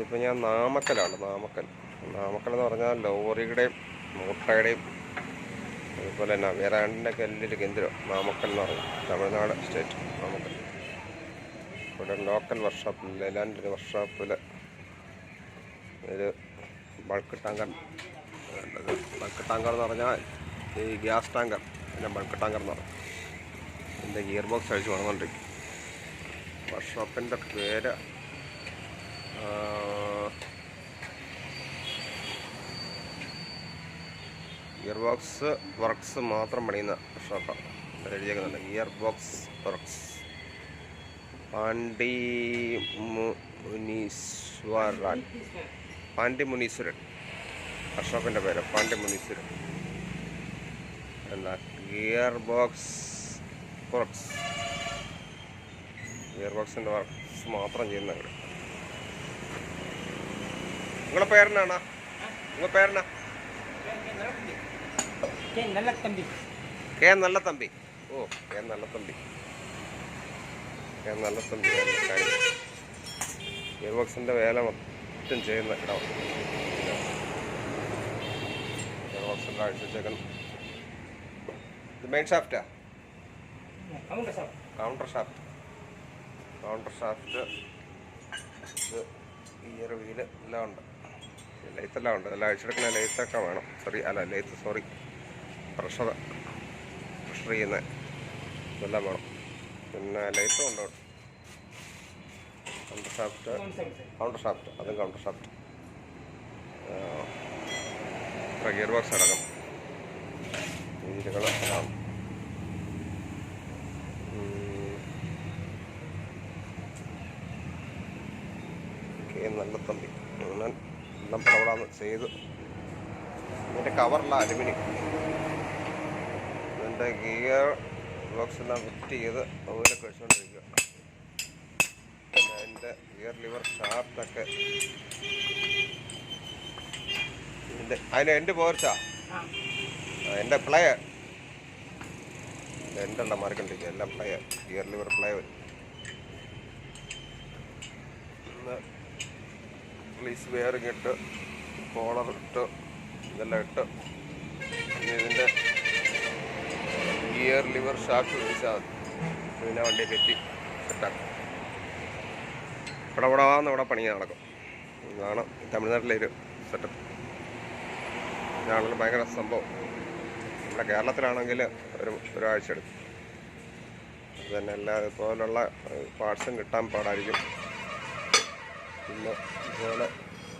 ഇതിപ്പോൾ ഞാൻ നാമക്കലാണ് നാമക്കൽ. നാമക്കൽ എന്ന് പറഞ്ഞാൽ ലോറിയുടെയും മുട്ടയുടെയും അതുപോലെ തന്നെ വേറാണ്ടിന്റെ കല്ലിൽ കേന്ദ്രം നാമക്കൽ എന്ന് പറയും. തമിഴ്നാട് സ്റ്റേറ്റ് നാമക്കൽ. ഇവിടെ ലോക്കൽ വർക്ക്ഷോപ്പിൽ ലെലാൻഡിന്റെ വർക്ക്ഷോപ്പിൽ ഒരു ബൾക്ക് ടാങ്കർ ബൾക്ക് ടാങ്കർ എന്ന് പറഞ്ഞാൽ ഈ ഗ്യാസ് ടാങ്കർ പിന്നെ ബൾക്ക് ടാങ്കർ എന്ന് പറയും. എന്റെ ഗിയർ ബോക്സ് അഴിച്ച് വന്നുകൊണ്ടിരിക്കും വർക്ക്ഷോപ്പിന്റെ പേര് ഗിയർ ബോക്സ് വർക്ക്സ് മാത്രം പണിയുന്ന ഷോപ്പാണ് എഴുതിയേക്കുന്നുണ്ട്. ഗിയർ ബോക്സ് വർക്ക്സ് പാണ്ടി മുനീശ്വരൻ. പാണ്ടി മുനീശ്വരൻ. ഷോപ്പിന്റെ പേര്. പാണ്ടി മുനീശ്വരൻ. എന്താ ഗിയർ ബോക്സ് വർക്ക്സ്. ഗിയർ ബോക്സിന്റെ വർക്ക്സ് മാത്രം ചെയ്യുന്ന ഇവിടെ നിങ്ങളെ പേരനാണോ നിങ്ങളെ പേരനാ കേ നല്ല തമ്പി ഓ കേ നല്ല തമ്പി കേ നല്ല തമ്പി ഗിയർ ബോക്സിന്റെ വേല മൊത്തം ചെയ്യുന്ന കിട ഗിയർ ബോക്സിന്റെ അഴിച്ചേക്കൻ ഇത് മെയിൻ ഷാഫ്റ്റാ കൗണ്ടർ ഷാഫ്റ്റ് കൗണ്ടർ ഷാഫ്റ്റ് ഇത് ഗിയർ വീൽ എല്ലാം ഉണ്ട്. ലൈത്ത് എല്ലാം ഉണ്ട് എല്ലാം അഴിച്ചെടുക്കുന്ന ലൈത്തൊക്കെ വേണം. സോറി അല്ല ലൈത്ത് സോറി പ്രഷർ പ്രഷർ ചെയ്യുന്ന ഇതെല്ലാം വേണം. പിന്നെ ലൈത്തും ഉണ്ട്. കൗണ്ടർ ഷാഫ്റ്റ് കൗണ്ടർ ഷാഫ്റ്റ് അതും കൗണ്ടർ ഷാഫ്റ്റ് ഗിയർ ബോക്സ് അടക്കം. കെ നല്ല തമ്പി ഞാൻ എല്ലാം പടപടാന്ന് ചെയ്ത്. ഇതിന്റെ കവറില്ല അലുമിനിയം ഇതിന്റെ ഗിയർ ബോക്സ് എല്ലാം ഫിറ്റ് ചെയ്ത് അതുപോലെ കഴിച്ചുകൊണ്ടിരിക്കുക അതിന്റെ ഗിയർ ലിവർ ഷാഫ്റ്റൊക്കെ ഇതിന്റെ അതിന് എന്റെ പോർച്ചാ എന്റെ പ്ലയർ എന്റെ എല്ലാം മാറിക്കൊണ്ടിരിക്കുക എല്ലാം പ്ലയർ ഗിയർ ലിവർ പ്ലയർ പ്ലീസ് വെയറിങ് ഇട്ട് കോളർ ഇട്ട് ഇതെല്ലാം ഇട്ട്. ഇതിന്റെ ഗിയർ ലിവർ ഷാക്ക് വിളിച്ചാൽ മതി. പിന്നെ വണ്ടി കെറ്റി സെറ്റാക്കും ഇവിടെ ഇവിടെ വന്ന് ഇവിടെ പണി നടക്കും. ഇതാണ് തമിഴ്നാട്ടിലെ ഒരു സെറ്റപ്പ് ഇതാണെങ്കിൽ ഭയങ്കര സംഭവം. നമ്മുടെ കേരളത്തിലാണെങ്കിൽ ഒരു ഒരാഴ്ച എടുക്കും. തന്നെ എല്ലാ ഇതുപോലുള്ള പാർട്സും കിട്ടാൻ പാടായിരിക്കും. പിന്നെ ഇതുപോലെ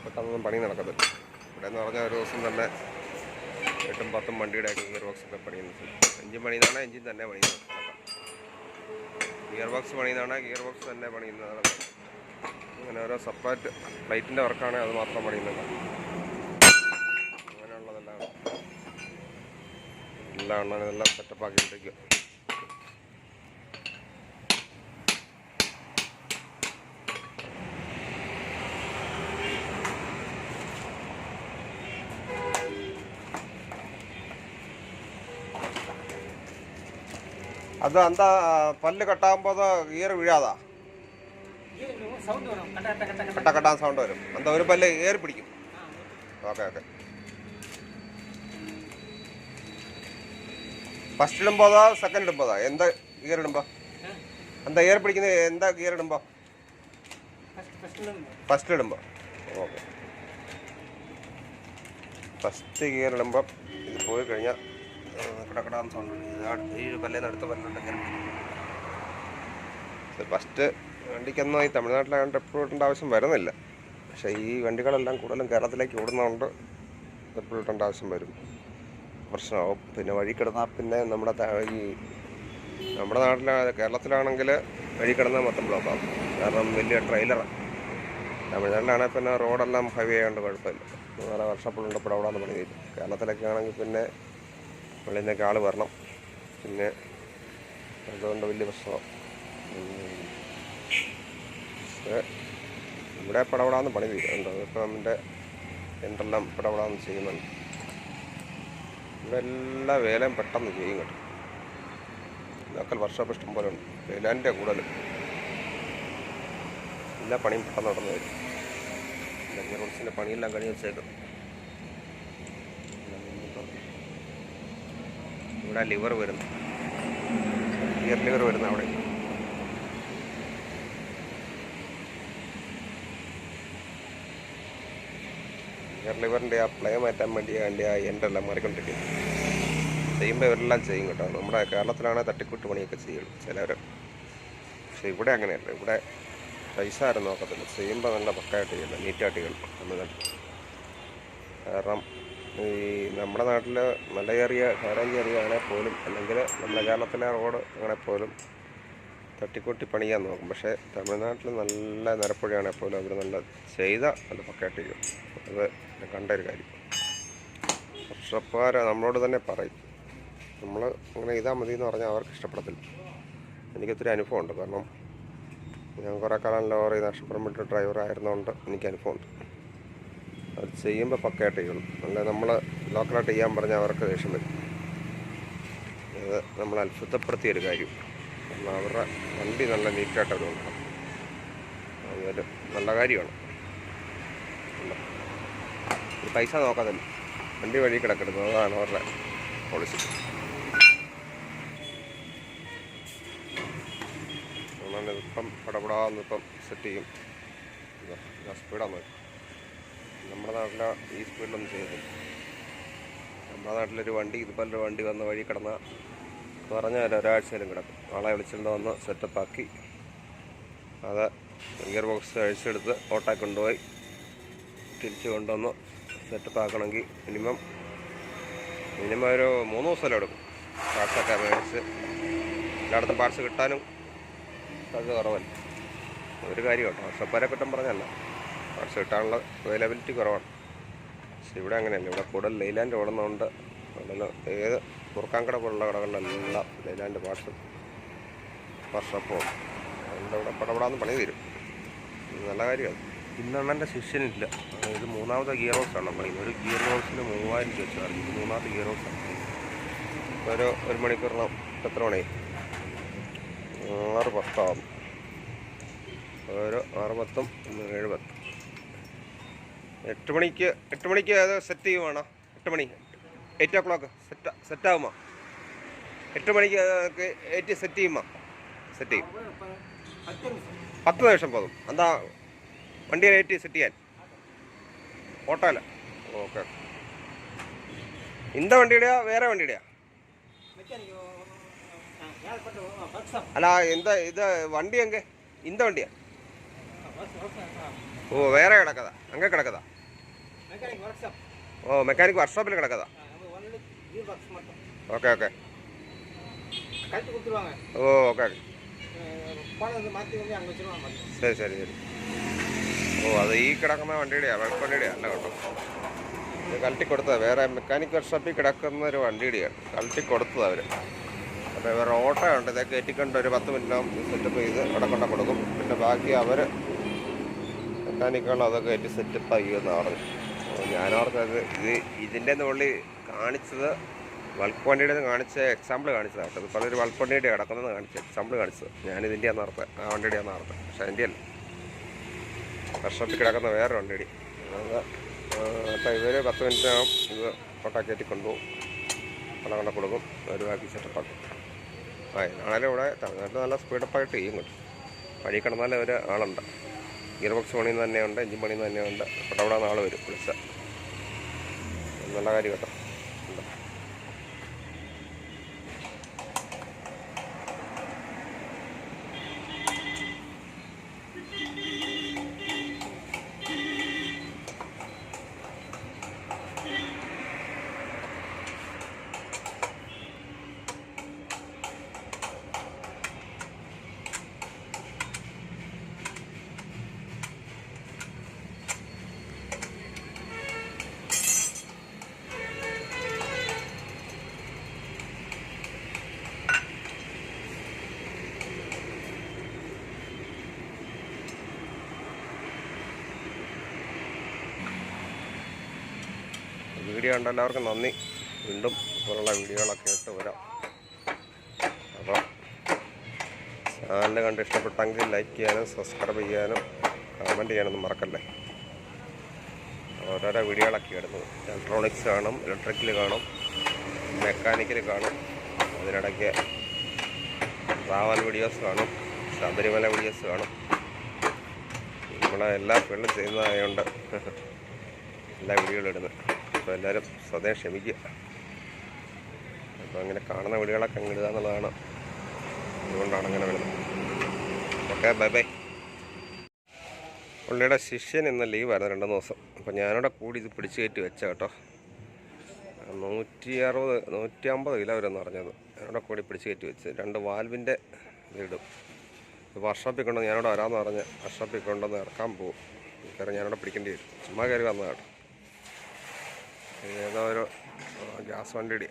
പെട്ടെന്നൊന്നും പണി നടക്കത്തില്ല. ഇവിടെ എന്ന് പറഞ്ഞാൽ ഒരു ദിവസം തന്നെ എട്ടും പത്തും വണ്ടിയുടെയൊക്കെ ഗിയർ ബോക്സ് ഒക്കെ പണിയുന്നത് എഞ്ചിൻ പണിയുന്നതാണ് എഞ്ചിൻ തന്നെ പണിയുന്നത് ഗിയർ ബോക്സ് പണിയുന്നതാണ് ഗിയർ ബോക്സ് തന്നെ പണിയുന്നതാണ്. അങ്ങനെ ഓരോ സെപ്പറേറ്റ് ലൈറ്റിന്റെ വർക്കാണ് അത് മാത്രം പണിയുന്നത്. അങ്ങനെയുള്ളതെല്ലാം. എല്ലാം എണ്ണ ഇതെല്ലാം സെറ്റപ്പ് ആക്കിയിട്ടിരിക്കുക ಅದು ಅಂತ ಪಲ್ಲು ಕಟ್ಟಾകുമ്പോൾ ഗിയർ വീഴാതാ? കട്ട കെട്ടാൻ സൗണ്ട് വരും. എന്താ ഒരു പല്ല് ഏറി പിടിക്കും. Okay okay. ഫസ്റ്റ് ഇടുമ്പോതാ സെക്കൻഡ് ഇടുമ്പോതാ എന്താ ഗിയർ ഇടുമ്പോ? എന്താ ഗിയർ പിടിക്കുന്ന എന്താ ഗിയർ ഇടുമ്പോ? ഫസ്റ്റ് ഇടുമ്പോ ഓക്കെ. ഫസ്റ്റ് ഗിയർ ഇടുമ്പോ ഇത് പോയി കഴിഞ്ഞാൽ കിടക്കിടാൻ സൗണ്ട് ഈ പല്ലേന്ന് അടുത്ത പല്ലുണ്ടെങ്കിൽ ഫസ്റ്റ് വണ്ടിക്കൊന്നും ഈ തമിഴ്നാട്ടിലായതുകൊണ്ട് എപ്പോഴും ആവശ്യം വരുന്നില്ല. പക്ഷേ ഈ വണ്ടികളെല്ലാം കൂടുതലും കേരളത്തിലേക്ക് ഓടുന്നതുകൊണ്ട് എപ്പോഴും ആവശ്യം വരും. പ്രശ്നമാവും. പിന്നെ വഴി കിടന്നാൽ പിന്നെ നമ്മുടെ ഈ നമ്മുടെ നാട്ടിലെ കേരളത്തിലാണെങ്കിൽ വഴി കിടന്നാൽ മൊത്തം ബ്ലോക്കാവും കാരണം വലിയ ട്രെയിലറാണ് തമിഴ്നാട്ടിലാണെങ്കിൽ പിന്നെ റോഡെല്ലാം ഹൈവേ ആയതുകൊണ്ട് കുഴപ്പമില്ല. നല്ല വർഷപ്പുള്ളുണ്ട് ഇപ്പോൾ അവിടെ പണി കഴിഞ്ഞു കേരളത്തിലൊക്കെ ആണെങ്കിൽ പിന്നെ വെളിയിൽ നിന്നൊക്കെ ആൾ വരണം. പിന്നെ അതുകൊണ്ട് വലിയ പ്രശ്നമാണ് ഇവിടെ പടപടാന്ന് പണി തീരുന്നുണ്ട് ഇപ്പം നമ്മുടെ എന്തെല്ലാം പടപടാന്ന് ചെയ്യുന്നുണ്ട് ഇവിടെ എല്ലാ വേലയും പെട്ടെന്ന് ചെയ്യും കേട്ടോ. ലോക്കൽ വർക്ക്ഷോപ്പ് ഇഷ്ടം പോലെ ഉണ്ട്. വേലാന്റെ കൂടുതൽ എല്ലാ പണിയും പെട്ടെന്ന് നടന്നു വരും. റോഡ്സിന്റെ പണിയെല്ലാം കഴിഞ്ഞ് വെച്ചേക്കും. ഇവിടെ ലിവർ വരുന്നു. ഗിയർ ലിവർ വരുന്നു അവിടെ. ഗിയർ ലിവറിന്റെ ആ പ്ലേ മാറ്റാൻ വേണ്ടി അതിന്റെ ആ എൻഡെല്ലാം മാറിക്കൊണ്ടിരിക്കും ചെയ്യുമ്പോൾ ഇവരെല്ലാം ചെയ്യും കേട്ടോ. നമ്മുടെ കേരളത്തിലാണെങ്കിൽ തട്ടിക്കൂട്ട് പണിയൊക്കെ ചെയ്യുള്ളൂ ചിലവർ പക്ഷെ ഇവിടെ അങ്ങനെയല്ല. ഇവിടെ പൈസ ആരും നോക്കത്തില്ല. ചെയ്യുമ്പോൾ നല്ല പക്കായിട്ട് ചെയ്യണം നീറ്റായിട്ട് ചെയ്യണം തമിഴ്നാട്ടിൽ കാരണം ഈ നമ്മുടെ നാട്ടിൽ മലയേറിയ കയറേറിയ ആണെങ്കിൽ പോലും അല്ലെങ്കിൽ നമ്മുടെ കേരളത്തിലെ റോഡ് അങ്ങനെ പോലും തട്ടിക്കൂട്ടി പണിയാൻ നോക്കും. പക്ഷേ തമിഴ്നാട്ടിൽ നല്ല നിരപ്പുഴയാണെങ്കിൽ പോലും അവർ നല്ല ചെയ്ത നല്ല പക്കായിട്ട് ചെയ്യും അത് കണ്ട ഒരു കാര്യം. വർഷപ്പാര നമ്മളോട് തന്നെ പറയും. നമ്മൾ അങ്ങനെ ചെയ്താൽ മതി എന്ന് പറഞ്ഞാൽ അവർക്ക് ഇഷ്ടപ്പെടത്തില്ല. എനിക്കൊത്തിരി അനുഭവമുണ്ട്. കാരണം ഞാൻ കുറേ കാലം ലോറി നഷ്ടപ്പെടാൻ വേണ്ടി ഡ്രൈവർ ആയിരുന്നതുകൊണ്ട് എനിക്ക് അനുഭവമുണ്ട് ചെയ്യുമ്പോൾ പക്കയായിട്ട് ചെയ്യണം. അല്ല നമ്മൾ ലോക്കലായിട്ട് ചെയ്യാൻ പറഞ്ഞാൽ അവർക്ക് ദേഷ്യം വരും. അത് നമ്മൾ അത്ഭുതപ്പെടുത്തിയ ഒരു കാര്യം. കാരണം അവരുടെ വണ്ടി നല്ല നീറ്റായിട്ട് അവർ അതൊരു നല്ല കാര്യമാണ്. പൈസ നോക്കാതെ വണ്ടി വഴി കിടക്കരുത്. അതാണ് അവരുടെ പോളിസി അതുകൊണ്ടാണ് ഇതിപ്പം പടപടാന്നിപ്പം സെറ്റ് ചെയ്യും. സ്പീഡാന്ന് നോക്കി നമ്മുടെ നാട്ടിൽ ഈ സ്പീഡിലൊന്നും ചെയ്യത്തില്ല നമ്മുടെ നാട്ടിലൊരു വണ്ടി ഇതുപോലൊരു വണ്ടി വന്ന വഴി കിടന്ന പറഞ്ഞാൽ ഒരാഴ്ചയിലും കിടക്കും. ആളെ വിളിച്ചുകൊണ്ട് വന്ന് സെറ്റപ്പാക്കി അത് ഗിയർ ബോക്സ് അഴിച്ചെടുത്ത് ഓട്ടാ കൊണ്ടുപോയി. തിരിച്ച് കൊണ്ടുവന്ന് സെറ്റപ്പ് ആക്കണമെങ്കിൽ മിനിമം മിനിമം ഒരു മൂന്ന് ദിവസമല്ലേ എടുക്കും. പാർട്സൊക്കെ മേടിച്ച് എല്ലായിടത്തും പാർട്സ് കിട്ടാനും അത് കുറവല്ല? ഒരു കാര്യം കേട്ടോ വർഷപ്പാരെ കുറ്റം പറഞ്ഞല്ല. പാർട്സ് കിട്ടാനുള്ള അവൈലബിലിറ്റി കുറവാണ്. പക്ഷെ ഇവിടെ അങ്ങനെയല്ല. ഇവിടെ കൂടുതൽ ലൈലാൻഡ് ഓടുന്നതുകൊണ്ട് നല്ല ഏത് കുറുക്കാൻകട പോലുള്ള കടകളിലെല്ലാം ലൈലാൻഡ് പാർട്സ് അതുകൊണ്ട് ഇവിടെ പടപടാന്ന് പണി തരും. നല്ല കാര്യമാണ്. ഇന്നെണ്ണന്റെ ശിഷ്യനില്ല ഇത് മൂന്നാമത്തെ ഗിയർ ആണ് നമ്മൾ ഒരു ഗിയർ ബോക്സിന് മൂവായിരം രൂപ ചാർജ് ഇത് മൂന്നാമത്തെ ഗിയർ ആണ്. ഒരു ഒരു മണിക്കൂറിനും എത്ര മണി? ആറ് പത്താവും. ഓരോ ആറ് പത്തും ഏഴ് പത്തും. എട്ട് മണിക്ക് എട്ട് മണിക്ക് അത് സെറ്റ് ചെയ്യുവാണോ? എട്ട് മണി എയ്റ്റ് ഓ ക്ലോക്ക് സെറ്റ് സെറ്റാകുമോ എട്ട് മണിക്ക് അതൊക്കെ എയ്റ്റ് സെറ്റ് ചെയ്യുമോ? സെറ്റ് ചെയ്യും. പത്ത് നിമിഷം പോകും. എന്താ വണ്ടിയിൽ എയ്റ്റ് സെറ്റ് ചെയ്യാൻ? ഓട്ടോ അല്ല ഓക്കെ ഇന്ത വണ്ടിയുടെയാ വേറെ വണ്ടിയുടെയാ? അല്ല എന്താ ഇത് വണ്ടി എങ്കിൽ ഇന്ത വണ്ടിയാ? ഓ വേറെ കിടക്കതാ അങ്ങ് കിടക്കതാ. ಓ ಮೆಕ್ಯಾನಿಕ್ ವರ್ಕ್ಶಾಪಲ್ಲಿ ಕಿಡಕದ ഓക്കെ ಓಕೆ ಓ ಓಕೆ ശരി ശരി ശരി. ഓ അത് ഈ കിടക്കുന്ന വണ്ടിയുടെയാ വെളുപ്പ് വണ്ടിയുടെയാ അല്ല കേട്ടോ. ഇത് കലട്ടി കൊടുത്തത് വേറെ മെക്കാനിക് വർക്ക്ഷോപ്പിൽ കിടക്കുന്ന ഒരു വണ്ടിയുടെയാണ് കളട്ടി കൊടുത്തത് അവർ അപ്പോൾ ഇവരുടെ ഓട്ടോ ഉണ്ട്. ഇതൊക്കെ കയറ്റിക്കൊണ്ട് ഒരു പത്ത് മിനിറ്റോം സെറ്റപ്പ് ചെയ്ത് അവിടെ കൊടുക്കും. പിന്നെ ബാക്കി അവർ മെക്കാനിക്കുകൾ അതൊക്കെ കയറ്റി സെറ്റപ്പ് ചെയ്യുമെന്നാണ് പറഞ്ഞു. ഞാനോർത്തത് ഇത് ഇതിന്റെ നുള്ളിൽ കാണിച്ചത് വൾക്ക് വണ്ടിയുടെ കാണിച്ച എക്സാമ്പിൾ കാണിച്ചതാണ് കേട്ടോ. ഇപ്പോൾ ഒരു വൾക്ക് വണ്ടിയുടെ കിടക്കുന്നത് കാണിച്ച എക്സാമ്പിൾ കാണിച്ചത്. ഞാനിതിന്റെ നേരത്തെ ആ വണ്ടിയുടെ നേരത്തെ പക്ഷേ അതിന്റെ അല്ല. വർഷത്തിൽ കിടക്കുന്ന വേറെ വണ്ടിയുടെ. അപ്പോൾ ഇവർ പത്ത് മിനിറ്റിനകം ഇത് കയറ്റി കൊണ്ടുപോകും. വെള്ളം കൊണ്ട കൊടുക്കും. ഒരു ബാക്കി സെറ്റപ്പാക്കും ആ എന്നാണേലും ഇവിടെ തമിഴ്നാട്ടിൽ നല്ല സ്പീഡപ്പായിട്ട് ചെയ്യും കേട്ടോ. വഴി കിടന്നാലും ഒരു ആളുണ്ട്. ഗിയർ ബോക്സ് പണിയിൽ നിന്ന് തന്നെയുണ്ട് എഞ്ചിൻ പണിയിൽ നിന്ന് തന്നെയുണ്ട് അവിടെ നാളെ വരും വിളിച്ച. നല്ല കാര്യം കേട്ടോ വീഡിയോ കണ്ട എല്ലാവർക്കും നന്ദി. വീണ്ടും ഇതുപോലുള്ള വീഡിയോകളൊക്കെ ഇട്ട് വരാം. അപ്പം ചാനൽ കണ്ട് ഇഷ്ടപ്പെട്ടെങ്കിൽ ലൈക്ക് ചെയ്യാനും സബ്സ്ക്രൈബ് ചെയ്യാനും കമന്റ് ചെയ്യാനൊന്നും മറക്കല്ലേ? ഓരോരോ വീഡിയോകളൊക്കെ ഇടുന്നത് ഇലക്ട്രോണിക്സ് കാണും ഇലക്ട്രിക്കൽ കാണും മെക്കാനിക്കൽ കാണും. അതിനിടയ്ക്ക് ട്രാവൽ വീഡിയോസ് കാണും ശബരിമല വീഡിയോസ് കാണും. നമ്മളെ എല്ലാ ഫീൽഡും ചെയ്യുന്നതായതുകൊണ്ട് എല്ലാ വീഡിയോകളും ഇടുന്നത്. അപ്പോൾ എല്ലാവരും സ്വതേ ക്ഷമിക്കുക. അപ്പോൾ അങ്ങനെ കാണുന്ന വീടുകളൊക്കെ അങ്ങ് ഇടുക എന്നുള്ളതാണ്. അതുകൊണ്ടാണ് അങ്ങനെ വരുന്നത്. Okay bye bye. പുള്ളിയുടെ ശിഷ്യൻ ഇന്ന് ലീവായിരുന്നു രണ്ട് ദിവസം. അപ്പോൾ ഞാനിവിടെ കൂടി ഇത് പിടിച്ച് കയറ്റി വെച്ച കേട്ടോ. നൂറ്റി അറുപത് നൂറ്റി അമ്പത് കിലോ വരെന്ന് പറഞ്ഞത്. ഞാനിവിടെ കൂടി പിടിച്ച് കയറ്റി വെച്ച്. രണ്ട് വാൽവിന്റെ വീടും. വർഷോപ്പിൽ കൊണ്ടുവന്ന് ഞാനിവിടെ വരാമെന്ന് പറഞ്ഞ് വർഷോപ്പിൽ കൊണ്ടുവന്ന് ഇറക്കാൻ പോകും കാരണം ഞാനിവിടെ പിടിക്കേണ്ടി വരും. ചുമ്മാ കയറി വന്നതാണ്. ഏതോ ഒരു ഗ്യാസ് വണ്ടിയുടെ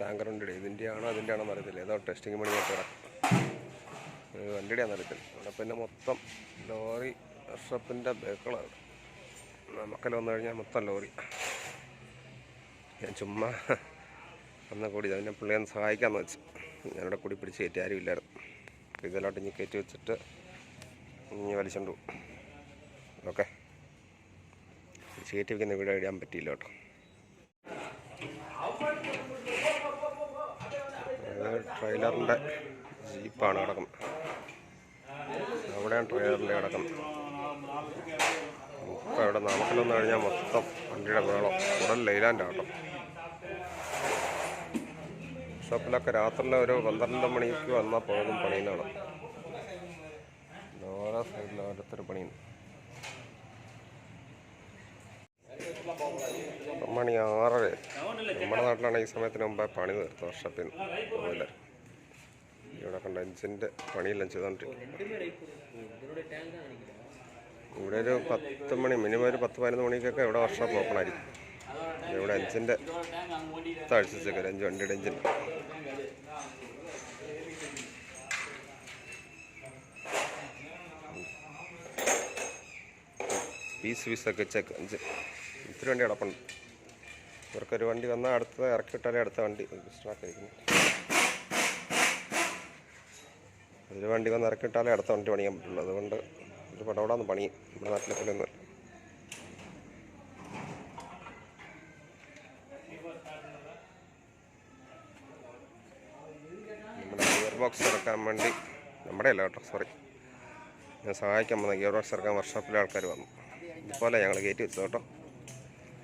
ടാങ്കർ വണ്ടിയുടെ ഇതിന്റെ ആണോ അതിന്റെ ആണോ അറിയത്തില്ല. ഏതോ ടെസ്റ്റിംഗ് പണി കിടക്കും ഇത് വണ്ടിയുടെ ആണെന്ന് അറിയത്തില്ല. അവിടെ പിന്നെ മൊത്തം ലോറി വർഷപ്പിന്റെ ബേക്കളാണ് നമുക്കല്ല വന്നു കഴിഞ്ഞാൽ മൊത്തം ലോറി. ഞാൻ ചുമ്മാ വന്ന കൂടി അതിനെ പിള്ളേന്ന് സഹായിക്കാമെന്ന് വെച്ചു. ഞാനിവിടെ കൂടി പിടിച്ച് കയറ്റി ആരും ഇല്ലായിരുന്നു. ഇതിലോട്ട് ഇനി കയറ്റി വെച്ചിട്ട് ഇനി വലിച്ചുകൊണ്ട് പോകും ഓക്കെ. കയറ്റി വെക്കുന്ന വീട് ഇടാൻ പറ്റിയില്ല കേട്ടോ അത് ട്രെയിലറിന്റെ ജീപ്പാണ് കിടക്കുന്നത് അവിടെയാണ് ട്രെയിലറിന്റെ കിടക്കുന്നത് മൊത്തം ഇവിടെ നമുക്കിലൊന്ന് കഴിഞ്ഞാൽ മൊത്തം വണ്ടിയുടെ വേളം ഉടൻ ലൈലാന്റെ ആട്ടോ. ഷോപ്പിലൊക്കെ രാത്രിയിലെ ഒരു പന്ത്രണ്ട് മണിക്ക് വന്നാൽ പോകും പണിയിലാണ് ഓരോ സൈഡിൽ ഓരോരുത്തർ പണിയുന്നു മണി ആറര. നമ്മുടെ നാട്ടിലാണ് ഈ സമയത്തിന് മുമ്പേ പണി തീർത്ത് വർഷത്തിന് അതുപോലെ ഇവിടെ കണ്ട എഞ്ചിന്റെ പണിയെല്ലാം ചെയ്തുകൊണ്ടിരിക്കും ഇവിടെ ഒരു പത്ത് മണി മിനിമം ഒരു പത്ത് പതിനൊന്ന് മണിക്കൊക്കെ ഇവിടെ വർഷം ഓപ്പൺ ആയിരിക്കും. ഇവിടെ എഞ്ചിന്റെ താഴ്ചച്ചേക്കൽ അഞ്ച് വണ്ടിയുടെ എഞ്ചിൻ. പീസ് പീസൊക്കെ ചെക്ക് അഞ്ച് ഇത്തിരി വണ്ടി കിടപ്പുണ്ട്. ഇവർക്കൊരു വണ്ടി വന്നാൽ അടുത്ത ഇറക്കി വിട്ടാലേ അടുത്ത വണ്ടി സ്റ്റാർട്ടായിരിക്കുന്നു ഒരു വണ്ടി വന്ന് ഇറക്കി വിട്ടാലേ അടുത്ത വണ്ടി പണിയാൻ പറ്റുള്ളൂ. അതുകൊണ്ട് ഒരു പടവടാന്ന് പണി. നമ്മുടെ നാട്ടിലെ പോലെ ഒന്നും നമ്മുടെ ഗിയർ ബോക്സ് ഇറക്കാൻ വേണ്ടി നമ്മുടെ അല്ല കേട്ടോ സോറി. ഞാൻ സഹായിക്കാൻ വന്ന ഗിയർ ബോക്സ് ഇറക്കാൻ വർക്ക്ഷോപ്പിലെ ആൾക്കാർ വന്നു. ഇതുപോലെ ഞങ്ങൾ കയറ്റി വെച്ചു കേട്ടോ.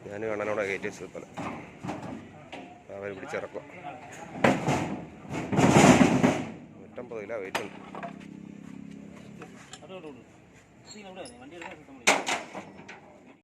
ഞാനും അണ്ണനോടെ കയറ്റി പോലെ അവർ പിടിച്ചിറക്കുക നൂറ്റമ്പത് കിലോ വെയിറ്റ് ഉണ്ട് വണ്ടി എടുക്കാൻ